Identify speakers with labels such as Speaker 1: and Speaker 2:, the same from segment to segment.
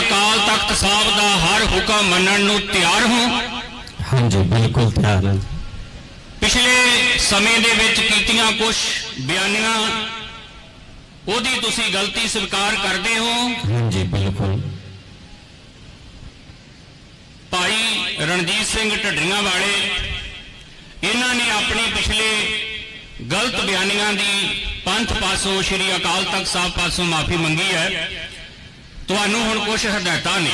Speaker 1: ਅਕਾਲ ਤਖਤ ਸਾਹਿਬ ਦਾ ਹਰ ਹੁਕਮ ਮੰਨਣ ਨੂੰ ਤਿਆਰ ਹੋ।
Speaker 2: ਹਾਂਜੀ ਬਿਲਕੁਲ ਤਿਆਰ ਹਾਂ।
Speaker 1: ਪਿਛਲੇ ਸਮੇਂ ਦੇ ਵਿੱਚ ਕੀਤੀਆਂ ਕੁਝ ਬਿਆਨੀਆਂ ਉਹਦੀ ਤੁਸੀਂ ਗਲਤੀ ਸਵੀਕਾਰ ਕਰਦੇ ਹੋ।
Speaker 2: ਹਾਂਜੀ ਬਿਲਕੁਲ।
Speaker 1: ਭਾਈ ਰਣਜੀਤ ਸਿੰਘ ਢੱਡਰੀਆਂ ਵਾਲੇ ਇਹਨਾਂ ਨੇ ਆਪਣੀ ਪਿਛਲੇ ਗਲਤ ਬਿਆਨੀਆਂ ਦੀ ਪੰਥ ਪਾਸੋਂ ਸ੍ਰੀ ਅਕਾਲ ਤਖਤ ਸਾਹਿਬ ਪਾਸੋਂ ਮਾਫੀ ਮੰਗੀ ਹੈ। ਤੁਹਾਨੂੰ ਹੁਣ ਕੁਝ ਹਦਾਇਤਾਂ ਨੇ।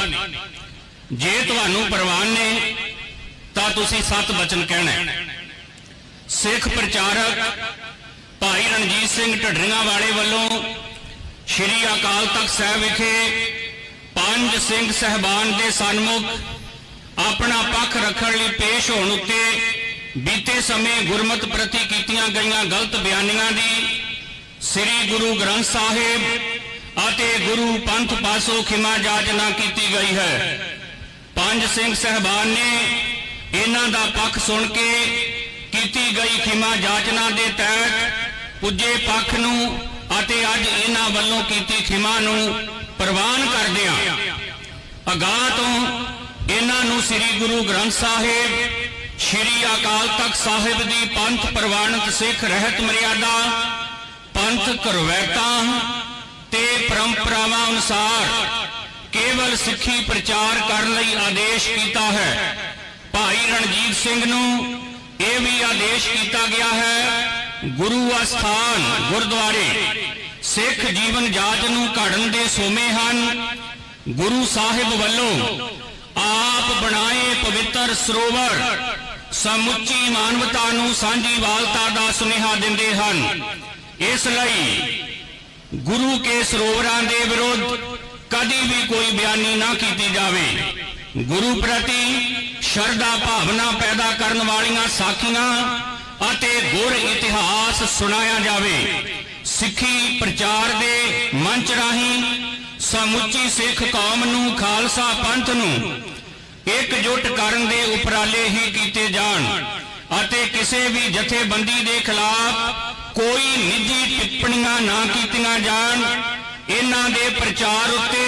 Speaker 1: ਜੇ ਤੁਹਾਨੂੰ ਪ੍ਰਵਾਨ ਨੇ, ਤਾਂ ਤੁਸੀਂ ਸਤ ਬਚਨ ਕਹਿਣਾ ਸਿੱਖ ਪ੍ਰਚਾਰਕ ਭਾਈ ਰਣਜੀਤ ਸਿੰਘ ਢੱਡਰੀਆਂ ਵਾਲੇ ਵੱਲੋਂ ਸ੍ਰੀ ਅਕਾਲ ਤਖਤ ਸਾਹਿਬ ਵਿਖੇ ਪੰਜ ਸਿੰਘ ਸਹਿਬਾਨ ਦੇ ਸਨਮੁਖ ਆਪਣਾ ਪੱਖ ਰੱਖਣ ਲਈ ਪੇਸ਼ ਹੋਣ ਉੱਤੇ ਬੀਤੇ ਸਮੇਂ ਗੁਰਮਤ ਪ੍ਰਤੀ ਕੀਤੀਆਂ ਗਈਆਂ ਗਲਤ ਬਿਆਨੀਆਂ ਦੀ ਸ੍ਰੀ ਗੁਰੂ ਗ੍ਰੰਥ ਸਾਹਿਬ ਅਤੇ ਗੁਰੂ ਪੰਥ ਪਾਸੋਂ ਖਿਮਾ ਜਾਚਨਾ ਕੀਤੀ ਗਈ ਹੈ। ਪੰਜ ਸਿੰਘ ਸਹਿਬਾਨ ਨੇ ਇਹਨਾਂ ਦਾ ਪੱਖ ਸੁਣ ਕੇ ਕੀਤੀ ਗਈ ਖਿਮਾ ਜਾਚਨਾ ਦੇ ਤਹਿਤ ਪੁੱਜੇ ਪੱਖ ਨੂੰ ਅਤੇ ਅੱਜ ਇਹਨਾਂ ਵੱਲੋਂ ਕੀਤੀ ਖਿਮਾ ਨੂੰ ਪ੍ਰਵਾਨ ਕਰਦਿਆਂ ਅਗਾਹ ਤੋਂ ਇਹਨਾਂ ਨੂੰ ਸ੍ਰੀ ਗੁਰੂ ਗ੍ਰੰਥ ਸਾਹਿਬ, ਸ੍ਰੀ ਅਕਾਲ ਤਖਤ ਸਾਹਿਬ ਦੀ ਪੰਥ ਪ੍ਰਵਾਨਿਤ ਸਿੱਖ ਰਹਿਤ ਮਰਿਆਦਾ, ਪੰਥ ਕਰਵੈਤਾਂ ਤੇ ਪਰੰਪਰਾਵਾਂ ਅਨੁਸਾਰ ਕੇਵਲ ਸਿੱਖੀ ਪ੍ਰਚਾਰ ਕਰਨ ਲਈ ਆਦੇਸ਼ ਕੀਤਾ ਹੈ। ਭਾਈ ਰਣਜੀਤ ਸਿੰਘ ਨੂੰ ਇਹ ਵੀ ਆਦੇਸ਼ ਕੀਤਾ ਗਿਆ ਹੈ, ਗੁਰੂ ਅਸਥਾਨ ਗੁਰਦੁਆਰੇ ਸਿੱਖ ਜੀਵਨ ਜਾਚ ਨੂੰ ਘੜਨ ਦੇ ਸੋਮੇ ਹਨ। ਗੁਰੂ ਸਾਹਿਬ ਵੱਲੋਂ ਆਪ ਬਣਾਏ ਪਵਿੱਤਰ ਸਰੋਵਰ ਸਮੁੱਚੀ ਮਾਨਵਤਾ ਨੂੰ ਸਾਂਝੀ ਵਾਲਤਾ ਦਾ ਸੁਨੇਹਾ ਦਿੰਦੇ ਹਨ। ਇਸ ਲਈ ਗੁਰੂ ਕੇ ਸਰੋਵਰਾਂ ਦੇ ਵਿਰੁੱਧ ਕਦੀ ਵੀ ਕੋਈ ਬਿਆਨੀ ਨਾ ਕੀਤੀ ਜਾਵੇ। ਗੁਰੂ ਪ੍ਰਤੀ ਸ਼ਰਧਾ ਭਾਵਨਾ ਪੈਦਾ ਕਰਨ ਵਾਲੀਆਂ ਸਾਖੀਆਂ ਅਤੇ ਗੁਰ ਇਤਿਹਾਸ ਸੁਣਾਇਆ ਜਾਵੇ। ਸਿੱਖੀ ਪ੍ਰਚਾਰ ਦੇ ਮੰਚ ਰਾਹੀਂ ਸਮੁੱਚੀ ਸਿੱਖ ਕੌਮ ਨੂੰ ਖਾਲਸਾ ਪੰਥ ਨੂੰ ਇਕਜੁੱਟ ਕਰਨ ਦੇ ਉਪਰਾਲੇ ਹੀ ਕੀਤੇ ਜਾਣ ਅਤੇ ਕਿਸੇ ਵੀ ਜਥੇਬੰਦੀ ਦੇ ਖਿਲਾਫ ਕੋਈ ਨਿੱਜੀ ਟਿੱਪਣੀਆਂ ਨਾ ਕੀਤੀਆਂ ਜਾਣ। ਇਹਨਾਂ ਦੇ ਪ੍ਰਚਾਰ ਉੱਤੇ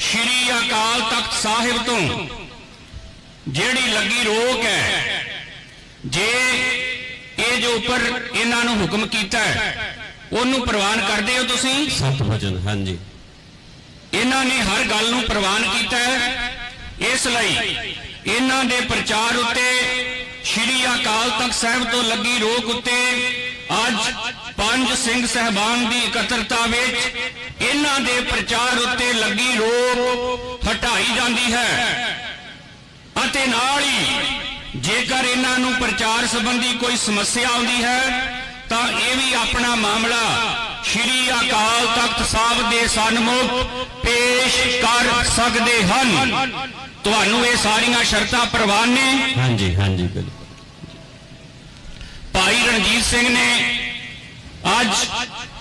Speaker 1: ਸ੍ਰੀ ਅਕਾਲ ਤਖਤ ਸਾਹਿਬ ਤੋਂ ਜਿਹੜੀ ਲੱਗੀ ਰੋਕ ਹੈ ਜੇ ਇਹ ਜੋ ਉੱਪਰ ਇਹਨਾਂ ਨੂੰ ਹੁਕਮ ਕੀਤਾ ਹੈ ਉਹਨੂੰ ਪ੍ਰਵਾਨ ਕਰਦੇ ਹੋ ਤੁਸੀਂ?
Speaker 2: ਸਤ ਵਚਨ ਹਾਂਜੀ।
Speaker 1: ਇਹਨਾਂ ਨੇ ਹਰ ਗੱਲ ਨੂੰ ਪ੍ਰਵਾਨ ਕੀਤਾ ਹੈ। ਇਸ ਲਈ ਇਹਨਾਂ ਦੇ ਪ੍ਰਚਾਰ ਉੱਤੇ ਸ੍ਰੀ ਅਕਾਲ ਤਖਤ ਸਾਹਿਬ ਤੋਂ ਲੱਗੀ ਰੋਕ ਉੱਤੇ ਅੱਜ ਪੰਜ ਸਿੰਘ ਸਹਿਬਾਨ ਦੀ ਇਕੱਤਰਤਾ ਵਿੱਚ ਇਹਨਾਂ ਦੇ ਪ੍ਰਚਾਰ ਉੱਤੇ ਲੱਗੀ ਰੋਕ ਹਟਾਈ ਜਾਂਦੀ ਹੈ। ਅਤੇ ਨਾਲ ਹੀ ਜੇਕਰ ਇਹਨਾਂ ਨੂੰ ਪ੍ਰਚਾਰ ਸੰਬੰਧੀ ਕੋਈ ਸਮੱਸਿਆ ਆਉਂਦੀ ਹੈ, ਤਾਂ ਇਹ ਵੀ ਆਪਣਾ ਮਾਮਲਾ ਸ਼੍ਰੀ ਅਕਾਲ ਤਖਤ ਸਾਹਿਬ ਦੇ ਸਨਮੁਖ ਪੇਸ਼ ਕਰ ਸਕਦੇ ਹਨ। ਤੁਹਾਨੂੰ ਇਹ ਸਾਰੀਆਂ ਸ਼ਰਤਾਂ ਪ੍ਰਵਾਨ ਨੇ?
Speaker 2: ਹਾਂਜੀ ਹਾਂਜੀ, ਬਿਲਕੁਲ।
Speaker 1: ਭਾਈ ਰਣਜੀਤ ਸਿੰਘ ਨੇ ਅੱਜ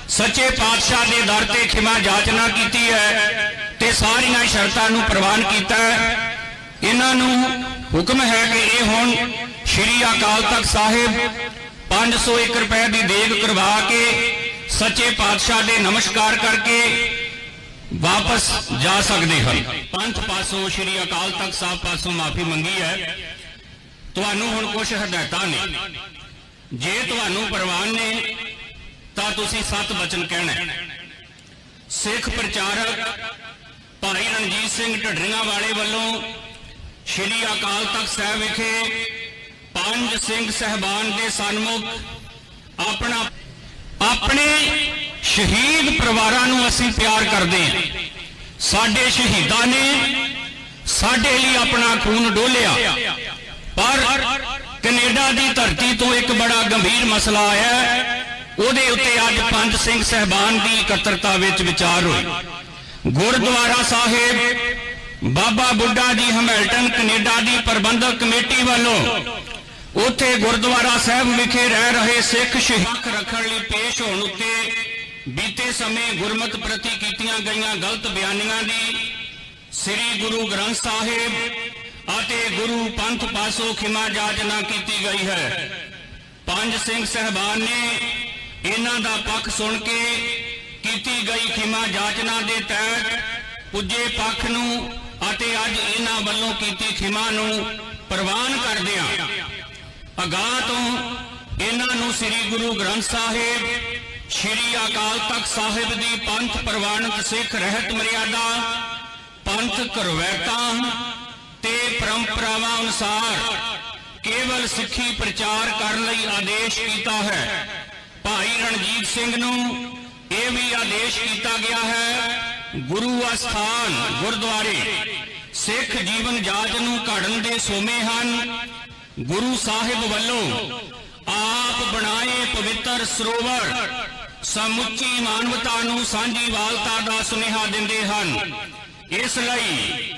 Speaker 1: ਸੱਚੇ ਪਾਤਸ਼ਾਹ ਦੇ ਦਰ ਤੇ ਖਿਮਾ ਜਾਚਨਾ ਕੀਤੀ ਹੈ ਤੇ ਸਾਰੀਆਂ ਸ਼ਰਤਾਂ ਨੂੰ ਪ੍ਰਵਾਨ ਕੀਤਾ ਹੈ। ਇਹਨਾਂ ਨੂੰ ਹੁਕਮ ਹੈ ਕਿ ਇਹ ਹੁਣ ਸ੍ਰੀ ਅਕਾਲ ਤਖਤ ਸਾਹਿਬ 501 ਰੁਪਏ ਦੀ ਦੇਗ ਕਰਵਾ ਕੇ ਸੱਚੇ ਪਾਤਸ਼ਾਹ ਦੇ ਨਮਸਕਾਰ ਕਰਕੇ ਵਾਪਸ ਜਾ ਸਕਦੇ ਹਨ। ਪੰਥ ਪਾਸੋਂ ਸ੍ਰੀ ਅਕਾਲ ਤਖਤ ਸਾਹਿਬ ਪਾਸੋਂ ਮਾਫੀ ਮੰਗੀ ਹੈ। ਤੁਹਾਨੂੰ ਹੁਣ ਕੁਝ ਹਦਾਇਤਾਂ ਨੇ। ਜੇ ਤੁਹਾਨੂੰ ਪ੍ਰਵਾਨ ਨੇ ਤਾਂ ਤੁਸੀਂ ਸਤ ਬਚਨ ਕਹਿਣਾ ਸਿੱਖ ਪ੍ਰਚਾਰਕ ਭਾਈ ਰਣਜੀਤ ਸਿੰਘ ਢੱਡਰੀਆਂ ਵਾਲੇ ਵੱਲੋਂ ਸ੍ਰੀ ਅਕਾਲ ਤਖਤ ਸਾਹਿਬ ਵਿਖੇ ਪੰਜ ਸਿੰਘ ਸਹਿਬਾਨ ਦੇ ਸਨਮੁਖ ਆਪਣਾ ਆਪਣੇ ਸ਼ਹੀਦ ਪਰਿਵਾਰਾਂ ਨੂੰ ਅਸੀਂ ਪਿਆਰ ਕਰਦੇ ਹਾਂ। ਸਾਡੇ ਸ਼ਹੀਦਾਂ ਨੇ ਸਾਡੇ ਲਈ ਆਪਣਾ ਖੂਨ ਡੋਲਿਆ। ਪਰ ਕੈਨੇਡਾ ਦੀ ਧਰਤੀ ਤੋਂ ਇੱਕ ਬੜਾ ਗੰਭੀਰ ਮਸਲਾ ਆਇਆ ਉਹਦੇ ਉੱਤੇ ਅੱਜ ਪੰਜ ਸਿੰਘ ਸਹਿਬਾਨ ਦੀ ਇਕੱਤਰਤਾ ਵਿੱਚ ਵਿਚਾਰ ਹੋਈ ਗੁਰਦੁਆਰਾ ਸਾਹਿਬ, ਬਾਬਾ ਬੁੱਢਾ ਜੀ ਹਮੈਲਟਨ, ਕੈਨੇਡਾ ਦੀ ਪ੍ਰਬੰਧਕ ਕਮੇਟੀ ਵੱਲੋਂ ਉੱਥੇ ਗੁਰਦੁਆਰਾ ਸਾਹਿਬ ਵਿਖੇ ਰਹਿ ਰਹੇ ਸਿੱਖ ਸ਼ਹੀਦ ਰੱਖਣ ਲਈ ਪੇਸ਼ ਹੋਣ ਉੱਤੇ ਬੀਤੇ ਸਮੇਂ ਗੁਰਮਤ ਪ੍ਰਤੀ ਕੀਤੀਆਂ ਗਈਆਂ ਗਲਤ ਬਿਆਨੀਆਂ ਦੀ ਸ੍ਰੀ ਗੁਰੂ ਗ੍ਰੰਥ ਸਾਹਿਬ ਅਤੇ ਗੁਰੂ ਪੰਥ ਪਾਸੋਂ ਖਿਮਾ ਜਾਚਨਾ ਕੀਤੀ ਗਈ ਹੈ। ਪੰਜ ਸਿੰਘ ਸਹਿਬਾਨ ਨੇ ਇਹਨਾਂ ਦਾ ਪੱਖ ਸੁਣ ਕੇ ਕੀਤੀ ਗਈ ਖਿਮਾ ਜਾਚਨਾ ਦੇ ਤਹਿਤ ਪੁੱਜੇ ਪੱਖ ਨੂੰ ਅਤੇ ਅੱਜ ਇਹਨਾਂ ਵੱਲੋਂ ਕੀਤੀ ਖਿਮਾ ਨੂੰ ਪ੍ਰਵਾਨ ਕਰਦਿਆਂ ਅਗਾਹ ਤੋਂ ਇਹਨਾਂ ਨੂੰ ਸ੍ਰੀ ਗੁਰੂ ਗ੍ਰੰਥ ਸਾਹਿਬ, ਸ੍ਰੀ ਅਕਾਲ ਤਖਤ ਸਾਹਿਬ ਦੀ ਪੰਥ ਪ੍ਰਵਾਨਿਤ ਸਿੱਖ ਰਹਿਤ ਮਰਿਆਦਾ, ਪੰਥ ਕਰਵੈਤਾਂ ਪਰੰਪਰਾਵਾਂ ਅਨੁਸਾਰ ਕੇਵਲ ਸਿੱਖੀ ਪ੍ਰਚਾਰ ਕਰਨ ਲਈ ਆਦੇਸ਼ ਕੀਤਾ ਹੈ। ਭਾਈ ਰਣਜੀਤ ਸਿੰਘ ਨੂੰ ਇਹ ਵੀ ਆਦੇਸ਼ ਕੀਤਾ ਗਿਆ ਹੈ, ਗੁਰੂ ਅਸਥਾਨ ਗੁਰਦੁਆਰੇ ਸਿੱਖ ਜੀਵਨ ਜਾਚ ਨੂੰ ਘੜਨ ਦੇ ਸੋਮੇ ਹਨ। ਗੁਰੂ ਸਾਹਿਬ ਵੱਲੋਂ ਆਪ ਬਣਾਏ ਪਵਿੱਤਰ ਸਰੋਵਰ ਸਮੁੱਚੀ ਮਾਨਵਤਾ ਨੂੰ ਸਾਂਝੀ ਵਾਲਤਾ ਦਾ ਸੁਨੇਹਾ ਦਿੰਦੇ ਹਨ। ਇਸ ਲਈ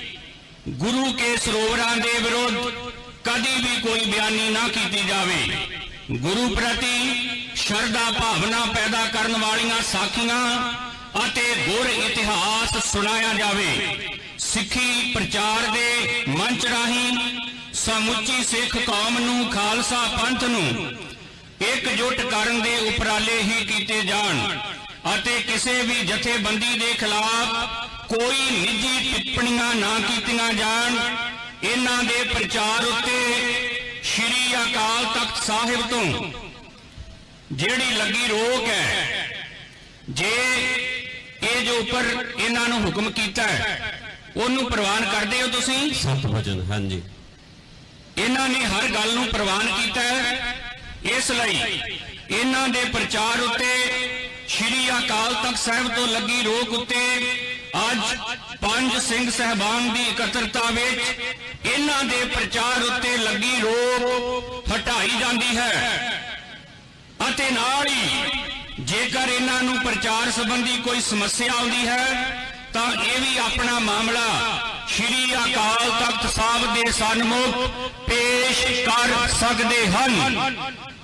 Speaker 1: ਗੁਰੂ ਕੇ ਸਰੋਵਰਾਂ ਦੇ ਵਿਰੁੱਧ ਕਦੀ ਵੀ ਕੋਈ ਬਿਆਨੀ ਨਾ ਕੀਤੀ ਜਾਵੇ। ਗੁਰੂ ਪ੍ਰਤੀ ਸ਼ਰਧਾ ਭਾਵਨਾ ਪੈਦਾ ਕਰਨ ਵਾਲੀਆਂ ਸਾਖੀਆਂ ਅਤੇ ਗੁਰ ਇਤਿਹਾਸ ਸੁਣਾਇਆ ਜਾਵੇ। ਸਿੱਖੀ ਪ੍ਰਚਾਰ ਦੇ ਮੰਚ ਰਾਹੀਂ ਸਮੁੱਚੀ ਸਿੱਖ ਕੌਮ ਨੂੰ ਖਾਲਸਾ ਪੰਥ ਨੂੰ ਇਕਜੁੱਟ ਕਰਨ ਦੇ ਉਪਰਾਲੇ ਹੀ ਕੀਤੇ ਜਾਣ ਅਤੇ ਕਿਸੇ ਵੀ ਜਥੇਬੰਦੀ ਦੇ ਖਿਲਾਫ ਕੋਈ ਨਿੱਜੀ ਟਿੱਪਣੀਆਂ ਨਾ ਕੀਤੀਆਂ ਜਾਣ। ਇਹਨਾਂ ਦੇ ਪ੍ਰਚਾਰ ਉੱਤੇ ਸ੍ਰੀ ਅਕਾਲ ਤਖਤ ਸਾਹਿਬ ਤੋਂ ਜਿਹੜੀ ਲੱਗੀ ਰੋਕ ਹੈ ਜੇ ਇਹ ਜੋ ਉੱਪਰ ਇਹਨਾਂ ਨੂੰ ਹੁਕਮ ਕੀਤਾ ਹੈ ਉਹਨੂੰ ਪ੍ਰਵਾਨ ਕਰਦੇ ਹੋ ਤੁਸੀਂ?
Speaker 2: ਸਤ ਵਚਨ ਹਾਂਜੀ।
Speaker 1: ਇਹਨਾਂ ਨੇ ਹਰ ਗੱਲ ਨੂੰ ਪ੍ਰਵਾਨ ਕੀਤਾ ਹੈ। ਇਸ ਲਈ ਇਹਨਾਂ ਦੇ ਪ੍ਰਚਾਰ ਉੱਤੇ ਸ੍ਰੀ ਅਕਾਲ ਤਖਤ ਸਾਹਿਬ ਤੋਂ ਲੱਗੀ ਰੋਕ ਉੱਤੇ ਅੱਜ ਪੰਜ ਸਿੰਘ ਸਹਿਬਾਨ ਦੀ ਇਕੱਤਰਤਾ ਵਿੱਚ ਇਹਨਾਂ ਦੇ ਪ੍ਰਚਾਰ ਉੱਤੇ ਲੱਗੀ ਰੋਕ ਹਟਾਈ ਜਾਂਦੀ ਹੈ। ਅਤੇ ਨਾਲ ਹੀ ਜੇਕਰ ਇਹਨਾਂ ਨੂੰ ਪ੍ਰਚਾਰ ਸੰਬੰਧੀ ਕੋਈ ਸਮੱਸਿਆ ਆਉਂਦੀ ਹੈ ਤਾਂ ਇਹ ਵੀ ਆਪਣਾ ਮਾਮਲਾ ਸ਼੍ਰੀ ਅਕਾਲ ਤਖਤ ਸਾਹਿਬ ਦੇ ਸਨਮੁਖ ਪੇਸ਼ ਕਰ ਸਕਦੇ ਹਨ।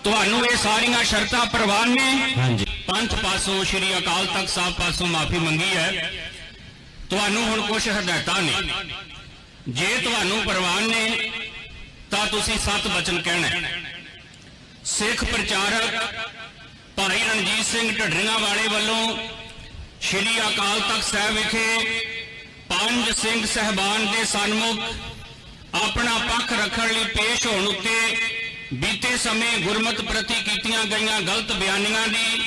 Speaker 1: ਤੁਹਾਨੂੰ ਇਹ ਸਾਰੀਆਂ ਸ਼ਰਤਾਂ ਪ੍ਰਵਾਨ ਨੇ।
Speaker 2: ਹਾਂਜੀ।
Speaker 1: ਪੰਥ ਪਾਸੋਂ ਸ਼੍ਰੀ ਅਕਾਲ ਤਖਤ ਸਾਹਿਬ ਪਾਸੋਂ ਮਾਫੀ ਮੰਗੀ ਹੈ। ਤੁਹਾਨੂੰ ਹੁਣ ਕੁਝ ਹਦਾਇਤਾਂ ਨੇ। ਜੇ ਤੁਹਾਨੂੰ ਪ੍ਰਵਾਨ ਨੇ, ਤਾਂ ਤੁਸੀਂ ਸੱਤ ਬਚਨ ਕਹਿਣਾ ਸਿੱਖ ਪ੍ਰਚਾਰਕ ਭਾਈ ਰਣਜੀਤ ਸਿੰਘ ਢੱਡਰੀਆਂ ਵਾਲੇ ਵੱਲੋਂ ਸ਼੍ਰੀ ਅਕਾਲ ਤਖਤ ਸਾਹਿਬ ਵਿਖੇ ਪੰਜ ਸਿੰਘ ਸਹਿਬਾਨ ਦੇ ਸਨਮੁਖ ਆਪਣਾ ਪੱਖ ਰੱਖਣ ਲਈ ਪੇਸ਼ ਹੋਣ ਉੱਤੇ ਬੀਤੇ ਸਮੇਂ ਗੁਰਮਤ ਪ੍ਰਤੀ ਕੀਤੀਆਂ ਗਈਆਂ ਗਲਤ ਬਿਆਨੀਆਂ ਦੀ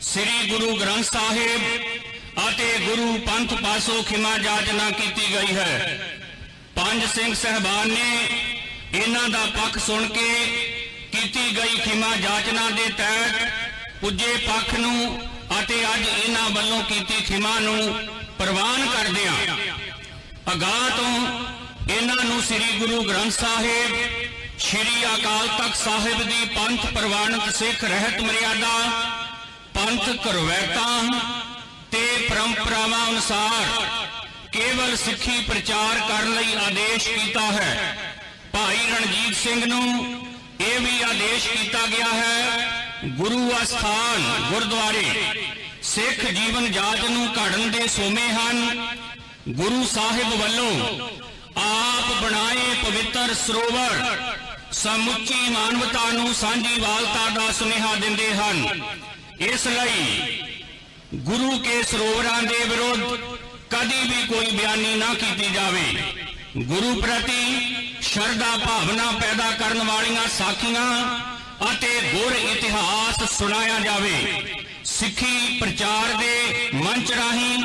Speaker 1: ਸ੍ਰੀ ਗੁਰੂ ਗ੍ਰੰਥ ਸਾਹਿਬ ਅਤੇ ਗੁਰੂ ਪੰਥ ਪਾਸੋਂ ਖਿਮਾ ਜਾਚਨਾ ਕੀਤੀ ਗਈ ਹੈ। ਪੰਜ ਸਿੰਘ ਸਹਿਬਾਨ ਨੇ ਇਹਨਾਂ ਦਾ ਪੱਖ ਸੁਣ ਕੇ ਕੀਤੀ ਗਈ ਖਿਮਾ ਜਾਚਨਾ ਦੇ ਤਹਿਤ ਪੁੱਜੇ ਪੱਖ ਨੂੰ ਅਤੇ ਅੱਜ ਇਹਨਾਂ ਵੱਲੋਂ ਕੀਤੀ ਖਿਮਾ ਨੂੰ ਪ੍ਰਵਾਨ ਕਰਦਿਆਂ ਅਗਾਹ ਤੋਂ ਇਹਨਾਂ ਨੂੰ ਸ੍ਰੀ ਗੁਰੂ ਗ੍ਰੰਥ ਸਾਹਿਬ, ਸ੍ਰੀ ਅਕਾਲ ਤਖਤ ਸਾਹਿਬ ਦੀ ਪੰਥ ਪ੍ਰਵਾਨਿਤ ਸਿੱਖ ਰਹਿਤ ਮਰਿਆਦਾ, ਪੰਥ ਕਰਵੈਤਾਂ ਤੇ ਪਰੰਪਰਾਵਾਂ ਅਨੁਸਾਰ ਕੇਵਲ ਸਿੱਖੀ ਪ੍ਰਚਾਰ ਕਰਨ ਲਈ ਆਦੇਸ਼ ਕੀਤਾ ਹੈ। ਭਾਈ ਰਣਜੀਤ ਸਿੰਘ ਨੂੰ ਇਹ ਵੀ ਆਦੇਸ਼ ਕੀਤਾ ਗਿਆ ਹੈ, ਗੁਰੂ ਅਸਥਾਨ ਗੁਰਦੁਆਰੇ ਸਿੱਖ ਜੀਵਨ ਜਾਚ ਨੂੰ ਘੜਨ ਦੇ ਸੋਮੇ ਹਨ। ਗੁਰੂ ਸਾਹਿਬ ਵੱਲੋਂ ਆਪ ਬਣਾਏ ਪਵਿੱਤਰ ਸਰੋਵਰ ਸਮੁੱਚੀ ਮਾਨਵਤਾ ਨੂੰ ਸਾਂਝੀ ਵਾਲਤਾ ਦਾ ਸੁਨੇਹਾ ਦਿੰਦੇ ਹਨ। ਇਸ ਲਈ ਗੁਰੂ ਕੇ ਸਰੋਵਰਾਂ ਦੇ ਵਿਰੁੱਧ ਕਦੀ ਵੀ ਕੋਈ ਬਿਆਨੀ ਨਾ ਕੀਤੀ ਜਾਵੇ। ਗੁਰੂ ਪ੍ਰਤੀ ਸ਼ਰਧਾ ਭਾਵਨਾ ਪੈਦਾ ਕਰਨ ਵਾਲੀਆਂ ਸਾਖੀਆਂ ਅਤੇ ਗੁਰ ਇਤਿਹਾਸ ਸੁਣਾਇਆ ਜਾਵੇ। ਸਿੱਖੀ ਪ੍ਰਚਾਰ ਦੇ ਮੰਚ ਰਾਹੀਂ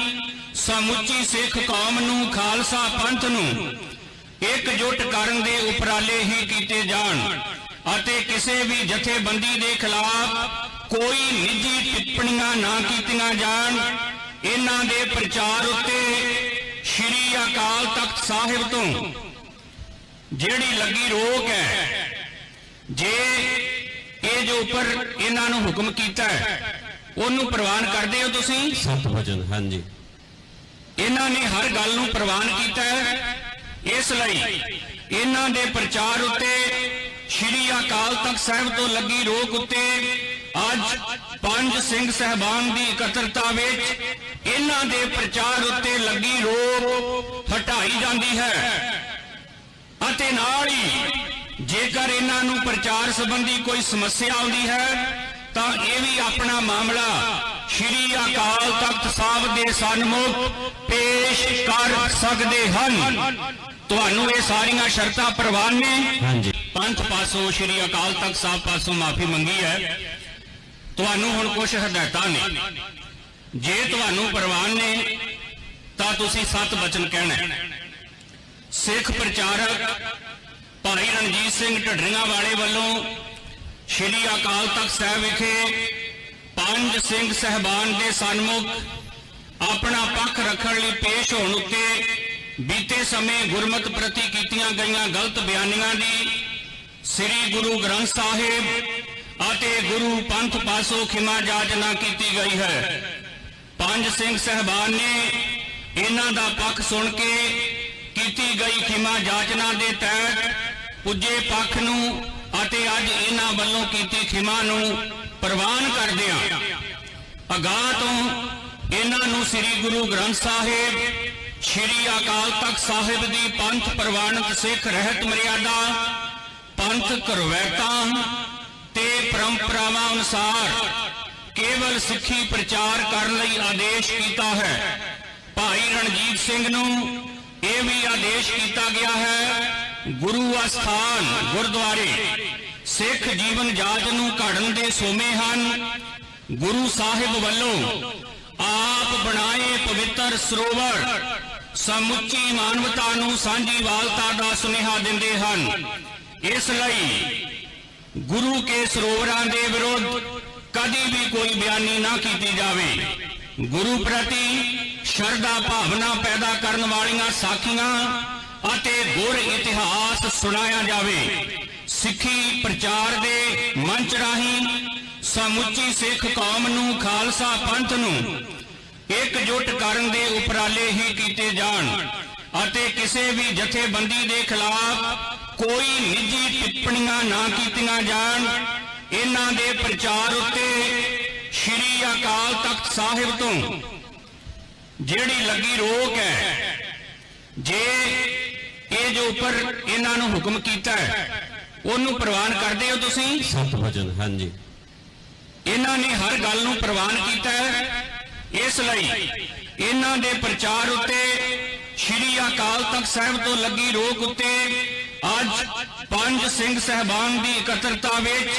Speaker 1: ਸਮੁੱਚੀ ਸਿੱਖ ਕੌਮ ਨੂੰ ਖਾਲਸਾ ਪੰਥ ਨੂੰ ਇਕਜੁੱਟ ਕਰਨ ਦੇ ਉਪਰਾਲੇ ਹੀ ਕੀਤੇ ਜਾਣ ਅਤੇ ਕਿਸੇ ਵੀ ਜਥੇਬੰਦੀ ਦੇ ਖਿਲਾਫ ਕੋਈ ਨਿੱਜੀ ਟਿੱਪਣੀਆਂ ਨਾ ਕੀਤੀਆਂ ਜਾਣ। ਇਹਨਾਂ ਦੇ ਪ੍ਰਚਾਰ ਉੱਤੇ ਸ੍ਰੀ ਅਕਾਲ ਤਖਤ ਸਾਹਿਬ ਤੋਂ ਜਿਹੜੀ ਲੱਗੀ ਰੋਕ ਹੈ ਜੇ ਇਹ ਜੋ ਉੱਪਰ ਇਹਨਾਂ ਨੂੰ ਹੁਕਮ ਕੀਤਾ ਹੈ ਉਹਨੂੰ ਪ੍ਰਵਾਨ ਕਰਦੇ ਹੋ ਤੁਸੀਂ?
Speaker 2: ਸਤ ਵਚਨ ਹਾਂਜੀ।
Speaker 1: ਇਹਨਾਂ ਨੇ ਹਰ ਗੱਲ ਨੂੰ ਪ੍ਰਵਾਨ ਕੀਤਾ ਹੈ। ਇਸ ਲਈ ਇਹਨਾਂ ਦੇ ਪ੍ਰਚਾਰ ਉੱਤੇ ਸ੍ਰੀ ਅਕਾਲ ਤਖਤ ਸਾਹਿਬ ਤੋਂ ਲੱਗੀ ਰੋਕ ਉੱਤੇ ਅੱਜ ਪੰਜ ਸਿੰਘ ਸਹਿਬਾਨ ਦੀ ਇਕੱਤਰਤਾ ਵਿੱਚ ਇਹਨਾਂ ਦੇ ਪ੍ਰਚਾਰ ਉੱਤੇ ਲੱਗੀ ਰੋਕ ਹਟਾਈ ਜਾਂਦੀ ਹੈ। ਅਤੇ ਨਾਲ ਹੀ ਜੇਕਰ ਇਹਨਾਂ ਨੂੰ ਪ੍ਰਚਾਰ ਸੰਬੰਧੀ ਕੋਈ ਸਮੱਸਿਆ ਆਉਂਦੀ ਹੈ ਤਾਂ ਇਹ ਵੀ ਆਪਣਾ ਮਾਮਲਾ ਸ਼੍ਰੀ ਅਕਾਲ ਤਖਤ ਸਾਹਿਬ ਦੇ ਸਨਮੁਖ ਪੇਸ਼ ਕਰ ਸਕਦੇ ਹਨ। ਤੁਹਾਨੂੰ ਇਹ ਸਾਰੀਆਂ ਸ਼ਰਤਾਂ ਪ੍ਰਵਾਨ ਨੇ।
Speaker 2: ਹਾਂਜੀ।
Speaker 1: ਪੰਥ ਪਾਸੋਂ ਸ਼੍ਰੀ ਅਕਾਲ ਤਖਤ ਸਾਹਿਬ ਪਾਸੋਂ ਮਾਫੀ ਮੰਗੀ ਹੈ। ਤੁਹਾਨੂੰ ਹੁਣ ਕੁਝ ਹਦਾਇਤਾਂ ਨੇ। ਜੇ ਤੁਹਾਨੂੰ ਪ੍ਰਵਾਨ ਨੇ, ਤਾਂ ਤੁਸੀਂ ਸੱਤ ਬਚਨ ਕਹਿਣਾ ਸਿੱਖ ਪ੍ਰਚਾਰਕ ਭਾਈ ਰਣਜੀਤ ਸਿੰਘ ਢੱਡਰੀਆਂ ਵਾਲੇ ਵੱਲੋਂ ਸ਼੍ਰੀ ਅਕਾਲ ਤਖਤ ਸਾਹਿਬ ਵਿਖੇ ਪੰਜ ਸਿੰਘ ਸਹਿਬਾਨ ਦੇ ਸਨਮੁਖ ਆਪਣਾ ਪੱਖ ਰੱਖਣ ਲਈ ਪੇਸ਼ ਹੋਣ ਉੱਤੇ ਬੀਤੇ ਸਮੇਂ ਗੁਰਮਤ ਪ੍ਰਤੀ ਕੀਤੀਆਂ ਗਈਆਂ ਗਲਤ ਬਿਆਨੀਆਂ ਦੀ ਸ੍ਰੀ ਗੁਰੂ ਗ੍ਰੰਥ ਸਾਹਿਬ ਅਤੇ ਗੁਰੂ ਪੰਥ ਪਾਸੋਂ ਖਿਮਾ ਜਾਚਨਾ ਕੀਤੀ ਗਈ ਹੈ। ਪੰਜ ਸਿੰਘ ਸਹਿਬਾਨ ਨੇ ਇਹਨਾਂ ਦਾ ਪੱਖ ਸੁਣ ਕੇ ਕੀਤੀ ਗਈ ਖਿਮਾ ਜਾਚਨਾ ਦੇ ਤਹਿਤ ਪੁੱਜੇ ਪੱਖ ਨੂੰ ਅਤੇ ਅੱਜ ਇਹਨਾਂ ਵੱਲੋਂ ਕੀਤੀ ਖਿਮਾ ਨੂੰ ਪ੍ਰਵਾਨ ਕਰਦਿਆਂ ਅਗਾਹ ਤੋਂ ਇਹਨਾਂ ਨੂੰ ਸ੍ਰੀ ਗੁਰੂ ਗ੍ਰੰਥ ਸਾਹਿਬ, ਸ੍ਰੀ ਅਕਾਲ ਤਖਤ ਸਾਹਿਬ ਦੀ ਪੰਥ ਪ੍ਰਵਾਨਿਤ ਸਿੱਖ ਰਹਿਤ ਮਰਿਆਦਾ, ਪੰਥ ਕਰਵੈਤਾਂ ਤੇ ਪਰੰਪਰਾਵਾਂ ਅਨੁਸਾਰ ਕੇਵਲ ਸਿੱਖੀ ਪ੍ਰਚਾਰ ਕਰਨ ਲਈ ਆਦੇਸ਼ ਕੀਤਾ ਹੈ। ਭਾਈ ਰਣਜੀਤ ਸਿੰਘ ਨੂੰ ਇਹ ਵੀ ਆਦੇਸ਼ ਕੀਤਾ ਗਿਆ ਹੈ, ਗੁਰੂ ਅਸਥਾਨ ਗੁਰਦੁਆਰੇ ਸਿੱਖ ਜੀਵਨ ਜਾਚ ਨੂੰ ਘੜਨ ਦੇ ਸੋਮੇ ਹਨ। ਗੁਰੂ ਸਾਹਿਬ ਵੱਲੋਂ ਆਪ ਬਣਾਏ ਪਵਿੱਤਰ ਸਰੋਵਰ ਸਮੁੱਚੀ ਮਾਨਵਤਾ ਨੂੰ ਸਾਂਝੀਵਾਲਤਾ ਦਾ ਸੁਨੇਹਾ ਦਿੰਦੇ ਹਨ। ਇਸ ਲਈ ਗੁਰੂ ਕੇ ਸਰੋਵਰਾਂ ਦੇ ਵਿਰੁੱਧ ਕਦੀ ਵੀ ਕੋਈ ਬਿਆਨੀ ਨਾ ਕੀਤੀ ਜਾਵੇ। ਗੁਰੂ ਪ੍ਰਤੀ ਸ਼ਰਧਾ ਭਾਵਨਾ ਪੈਦਾ ਕਰਨ ਵਾਲੀਆਂ ਸਾਖੀਆਂ ਅਤੇ ਗੁਰ ਇਤਿਹਾਸ ਸੁਣਾਇਆ ਜਾਵੇ। ਸਿੱਖੀ ਪ੍ਰਚਾਰ ਦੇ ਮੰਚ ਰਾਹੀਂ ਸਮੁੱਚੀ ਸਿੱਖ ਕੌਮ ਨੂੰ ਖਾਲਸਾ ਪੰਥ ਨੂੰ ਇਕਜੁੱਟ ਕਰਨ ਦੇ ਉਪਰਾਲੇ ਹੀ ਕੀਤੇ ਜਾਣ ਅਤੇ ਕਿਸੇ ਵੀ ਜਥੇਬੰਦੀ ਦੇ ਖਿਲਾਫ ਕੋਈ ਨਿੱਜੀ ਟਿੱਪਣੀਆਂ ਨਾ ਕੀਤੀਆਂ ਜਾਣ। ਇਹਨਾਂ ਦੇ ਪ੍ਰਚਾਰ ਉੱਤੇ ਸ਼੍ਰੀ ਅਕਾਲ ਤਖਤ ਸਾਹਿਬ ਤੋਂ ਜਿਹੜੀ ਲੱਗੀ ਰੋਕ ਹੈ ਜੇ ਇਹ ਜੋ ਉੱਪਰ ਇਹਨਾਂ ਨੂੰ ਹੁਕਮ ਕੀਤਾ ਹੈ ਉਹਨੂੰ ਪ੍ਰਵਾਨ ਕਰਦੇ ਹੋ ਤੁਸੀਂ?
Speaker 2: ਸਤ ਵਚਨ ਹਾਂਜੀ।
Speaker 1: ਇਹਨਾਂ ਨੇ ਹਰ ਗੱਲ ਨੂੰ ਪ੍ਰਵਾਨ ਕੀਤਾ ਹੈ। ਇਸ ਲਈ ਇਹਨਾਂ ਦੇ ਪ੍ਰਚਾਰ ਉੱਤੇ ਸ਼੍ਰੀ ਅਕਾਲ ਤਖਤ ਸਾਹਿਬ ਤੋਂ ਲੱਗੀ ਰੋਕ ਉੱਤੇ ਅੱਜ ਪੰਜ ਸਿੰਘ ਸਹਿਬਾਨ ਦੀ ਇਕੱਤਰਤਾ ਵਿੱਚ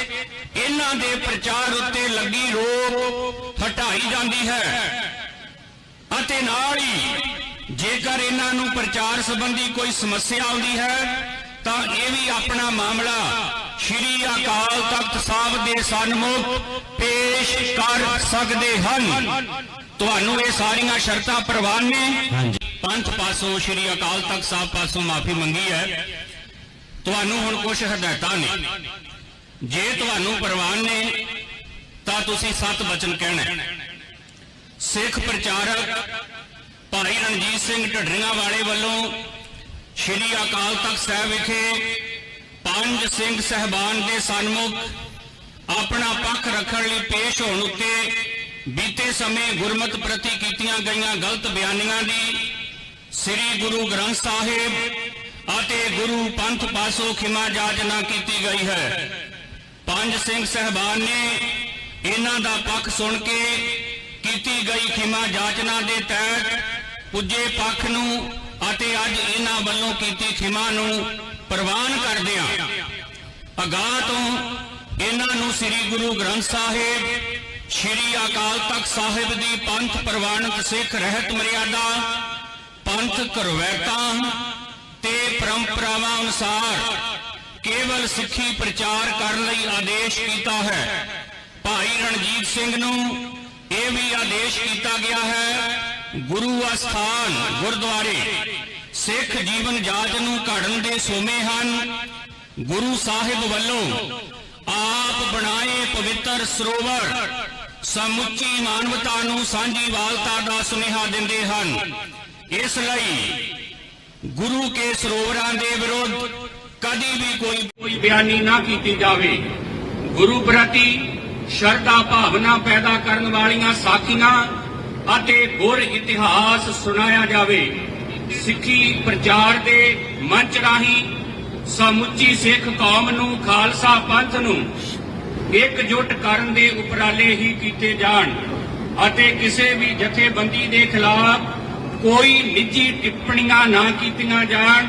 Speaker 1: ਇਹਨਾਂ ਦੇ ਪ੍ਰਚਾਰ ਉੱਤੇ ਲੱਗੀ ਰੋਕ ਹਟਾਈ ਜਾਂਦੀ ਹੈ। ਅਤੇ ਨਾਲ ਹੀ ਜੇਕਰ ਇਹਨਾਂ ਨੂੰ ਪ੍ਰਚਾਰ ਸੰਬੰਧੀ ਕੋਈ ਸਮੱਸਿਆ ਆਉਂਦੀ ਹੈ ਤਾਂ ਇਹ ਵੀ ਆਪਣਾ ਮਾਮਲਾ ਸ਼੍ਰੀ ਅਕਾਲ ਤਖਤ ਸਾਹਿਬ ਦੇ ਸਨਮੁਖ ਪੇਸ਼ ਕਰ ਸਕਦੇ ਹਨ। ਤੁਹਾਨੂੰ ਇਹ ਸਾਰੀਆਂ ਸ਼ਰਤਾਂ ਪ੍ਰਵਾਨ ਨੇ। ਪੰਥ ਪਾਸੋਂ ਸ਼੍ਰੀ ਅਕਾਲ ਤਖਤ ਸਾਹਿਬ ਪਾਸੋਂ ਮਾਫੀ ਮੰਗੀ ਹੈ। ਤੁਹਾਨੂੰ ਹੁਣ ਕੁਝ ਹਦਾਇਤਾਂ ਨੇ। ਜੇ ਤੁਹਾਨੂੰ ਪ੍ਰਵਾਨ ਨੇ ਤਾਂ ਤੁਸੀਂ ਸੱਤ ਬਚਨ ਕਹਿਣਾ ਸਿੱਖ ਪ੍ਰਚਾਰਕ ਭਾਈ ਰਣਜੀਤ ਸਿੰਘ ਢੱਡਰੀਆਂ ਵਾਲੇ ਵੱਲੋਂ ਸ਼੍ਰੀ ਅਕਾਲ ਤਖਤ ਸਾਹਿਬ ਵਿਖੇ ਪੰਜ ਸਿੰਘ ਸਹਿਬਾਨ ਦੇ ਸਨਮੁਖ ਆਪਣਾ ਪੱਖ ਰੱਖਣ ਲਈ ਪੇਸ਼ ਹੋਣ ਉੱਤੇ ਬੀਤੇ ਸਮੇਂ ਗੁਰਮਤ ਪ੍ਰਤੀ ਕੀਤੀਆਂ ਗਈਆਂ ਗਲਤ ਬਿਆਨੀਆਂ ਦੀ ਸ੍ਰੀ ਗੁਰੂ ਗ੍ਰੰਥ ਸਾਹਿਬ ਅਤੇ ਗੁਰੂ ਪੰਥ ਪਾਸੋਂ ਖਿਮਾ ਜਾਚਨਾ ਕੀਤੀ ਗਈ ਹੈ। ਪੰਜ ਸਿੰਘ ਸਹਿਬਾਨ ਨੇ ਇਹਨਾਂ ਦਾ ਪੱਖ ਸੁਣ ਕੇ ਕੀਤੀ ਗਈ ਖਿਮਾ ਜਾਚਨਾ ਦੇ ਤਹਿਤ ਪੁੱਜੇ ਪੱਖ ਨੂੰ ਅਤੇ ਅੱਜ ਇਹਨਾਂ ਵੱਲੋਂ ਕੀਤੀ ਖਿਮਾ ਨੂੰ ਪ੍ਰਵਾਨ ਕਰਦਿਆਂ ਅਗਾਹ ਤੋਂ ਇਹਨਾਂ ਨੂੰ ਸ੍ਰੀ ਗੁਰੂ ਗ੍ਰੰਥ ਸਾਹਿਬ, ਸ੍ਰੀ ਅਕਾਲ ਤਖਤ ਸਾਹਿਬ ਦੀ ਪੰਥ ਪ੍ਰਵਾਨਿਤ ਸਿੱਖ ਰਹਿਤ ਮਰਿਆਦਾ, ਪੰਥ ਕਰਵੈਤਾਂ ਤੇ ਪਰੰਪਰਾਵਾਂ ਅਨੁਸਾਰ ਕੇਵਲ ਸਿੱਖੀ ਪ੍ਰਚਾਰ ਕਰਨ ਲਈ ਆਦੇਸ਼ ਕੀਤਾ ਹੈ। ਭਾਈ ਰਣਜੀਤ ਸਿੰਘ ਨੂੰ ਇਹ ਵੀ ਆਦੇਸ਼ ਕੀਤਾ ਗਿਆ ਹੈ, ਗੁਰੂ ਅਸਥਾਨ ਗੁਰਦੁਆਰੇ ਸਿੱਖ ਜੀਵਨ ਜਾਚ ਨੂੰ ਘੜਨ ਦੇ ਸੋਮੇ ਹਨ। ਗੁਰੂ ਸਾਹਿਬ ਵੱਲੋਂ ਆਪ ਬਣਾਏ ਪਵਿੱਤਰ ਸਰੋਵਰ ਸਮੁੱਚੀ ਮਾਨਵਤਾ ਨੂੰ ਸਾਂਝੀਵਾਲਤਾ ਦਾ ਸੁਨੇਹਾ ਦਿੰਦੇ ਹਨ। ਇਸ ਲਈ ਗੁਰੂ ਕੇ ਸਰੋਵਰਾਂ ਦੇ ਵਿਰੁੱਧ ਕਦੀ ਵੀ ਕੋਈ ਕੋਈ ਬਿਆਨੀ ਨਾ ਕੀਤੀ ਜਾਵੇ। ਗੁਰੂ ਪ੍ਰਤੀ ਸ਼ਰਧਾ ਭਾਵਨਾ ਪੈਦਾ ਕਰਨ ਵਾਲੀਆਂ ਸਾਖੀਆਂ ਅਤੇ ਗੁਰ ਇਤਿਹਾਸ ਸੁਣਾਇਆ ਜਾਵੇ। ਸਿੱਖੀ ਪ੍ਰਚਾਰ ਦੇ ਮੰਚ ਰਾਹੀਂ ਸਮੁੱਚੀ ਸਿੱਖ ਕੌਮ ਨੂੰ ਖਾਲਸਾ ਪੰਥ ਨੂੰ ਇਕਜੁੱਟ ਕਰਨ ਦੇ ਉਪਰਾਲੇ ਹੀ ਕੀਤੇ ਜਾਣ ਅਤੇ ਕਿਸੇ ਵੀ ਜਥੇਬੰਦੀ ਦੇ ਖਿਲਾਫ ਕੋਈ ਨਿੱਜੀ ਟਿੱਪਣੀਆਂ ਨਾ ਕੀਤੀਆਂ ਜਾਣ।